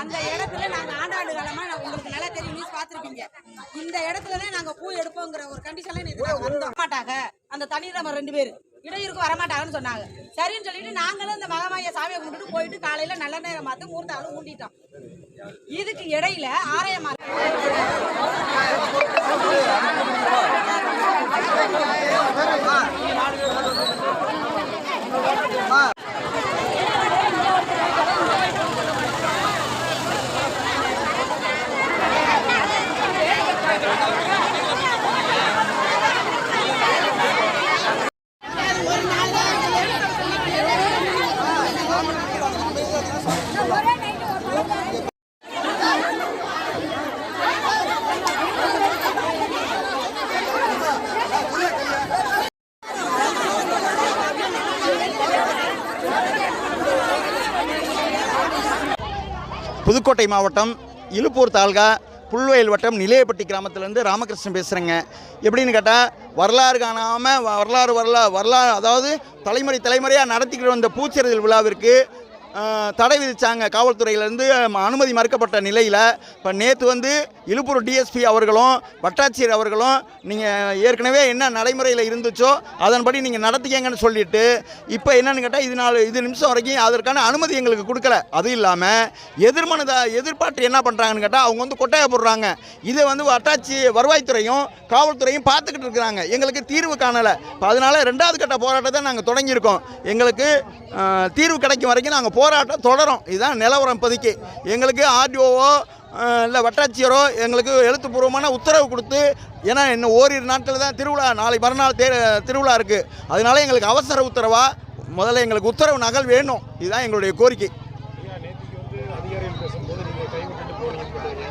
அந்த இடத்துல நாங்க ஆண்டாண்டு காலமா நான் உங்களுக்கு நல்லா தெரியும் நியூஸ் பார்த்திருப்பீங்க இந்த இடத்துல நாங்க பூ எடுப்போங்கிற ஒரு கண்டிஷன்ல நேத்து நாங்க வந்தோம். மாட்டாங்க அந்த தனிநபர் ரெண்டு பேர். இடையூறுக்கு வரமாட்டாங்கன்னு சொன்னாங்க. சரின்னு சொல்லிட்டு நாங்களும் இந்த மகமாய சாமியை கும்பிட்டுட்டு போயிட்டு காலையில நல்ல நேரம் பார்த்து மூர்த்தாலும் ஊண்டிட்டோம். இதுக்கு இடையில ஆரையமா புதுக்கோட்டை மாவட்டம் இழுப்பூர் தாலுகா புல்வயல் வட்டம் நிலையப்பட்டி கிராமத்திலேருந்து ராமகிருஷ்ணன் பேசுகிறேங்க எப்படின்னு கேட்டால் வரலாறு காணாமல் வரலாறு வரலா வரலாறு அதாவது தலைமுறை தலைமுறையாக நடத்திக்கிட்டு வந்த பூச்செறிதல் விழாவிற்கு தடை விதித்தாங்க காவல்துறையிலேருந்து அனுமதி மறுக்கப்பட்ட நிலையில் இப்போ நேற்று வந்து இழுப்புரம் டிஎஸ்பி அவர்களும் வட்டாட்சியர் அவர்களும் நீங்கள் ஏற்கனவே என்ன நடைமுறையில் இருந்துச்சோ அதன்படி நீங்கள் நடத்திக்கங்கன்னு சொல்லிட்டு இப்போ என்னன்னு கேட்டால் இது நாலு இது நிமிஷம் வரைக்கும் அதற்கான அனுமதி எங்களுக்கு கொடுக்கல. அது இல்லாமல் எதிர்மனத எதிர்பார்த்து என்ன பண்ணுறாங்கன்னு கேட்டால் அவங்க வந்து கொட்டையை போடுறாங்க. இதை வந்து வட்டாட்சி வருவாய்த்துறையும் காவல்துறையும் பார்த்துக்கிட்டு இருக்கிறாங்க. எங்களுக்கு தீர்வு காணலை. இப்போ அதனால் ரெண்டாவது கட்ட போராட்டத்தை நாங்கள் தொடங்கியிருக்கோம். எங்களுக்கு தீர்வு கிடைக்கும் வரைக்கும் நாங்கள் போராட்டம் தொடரும். இதுதான் நிலவரம் இப்போதைக்கு. எங்களுக்கு ஆர்டிஓவோ இல்லை வட்டாட்சியரோ எங்களுக்கு எழுத்துப்பூர்வமான உத்தரவு கொடுத்து ஏன்னா இன்னும் ஓரிரு நாட்கள் தான் திருவிழா நாளை மறுநாள் தே திருவிழா இருக்குது அதனால எங்களுக்கு அவசர உத்தரவா முதல்ல எங்களுக்கு உத்தரவு நகல் வேணும். இதுதான் எங்களுடைய கோரிக்கை. அதிகாரிகள் பேசும்போது நீங்கள் கைவிட்டுட்டு போனீங்கன்னு சொல்றீங்க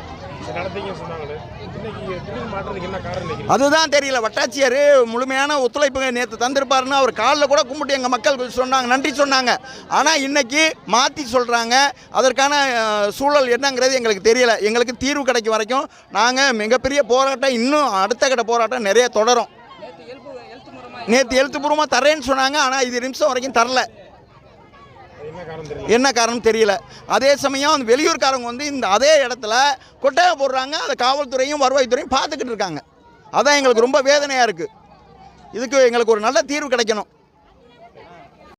சரி நடந்தீங்கன்னு சொன்னாங்களே. இன்னைக்கு திடீர்னு மாற்றத்துக்கு என்ன காரணம் நினைக்கிறீங்க அதுதான் தெரியல. வட்டாட்சியர் முழுமையான ஒத்துழைப்பு நேற்று தந்திருப்பாருன்னு அவர் காலில் கூட கும்பிட்டு எங்கள் மக்கள் சொன்னாங்க. நன்றி சொன்னாங்க. ஆனால் இன்னைக்கு மாற்றி சொல்கிறாங்க அதற்கான சூழல் என்னங்கிறது எங்களுக்கு தெரியல. எங்களுக்கு தீர்வு கிடைக்கும் வரைக்கும் நாங்கள் மிகப்பெரிய போராட்டம் இன்னும் அடுத்த கட்ட போராட்டம் நிறைய தொடரும். நேற்று எழுத்துப்பூர்வமாக தரேன்னு சொன்னாங்க. ஆனால் இது நிமிஷம் வரைக்கும் தரல. என்ன காரணம் தெரியல. அதே சமயம் அந்த வெளியூர்காரங்க வந்து இந்த அதே இடத்துல கொட்டையை போடுறாங்க அதை காவல்துறையும் வருவாய்த்துறையும் பார்த்துக்கிட்டு இருக்காங்க. அதான் எங்களுக்கு ரொம்ப வேதனையாக இருக்குது இதுக்கு எங்களுக்கு ஒரு நல்ல தீர்வு கிடைக்கணும்.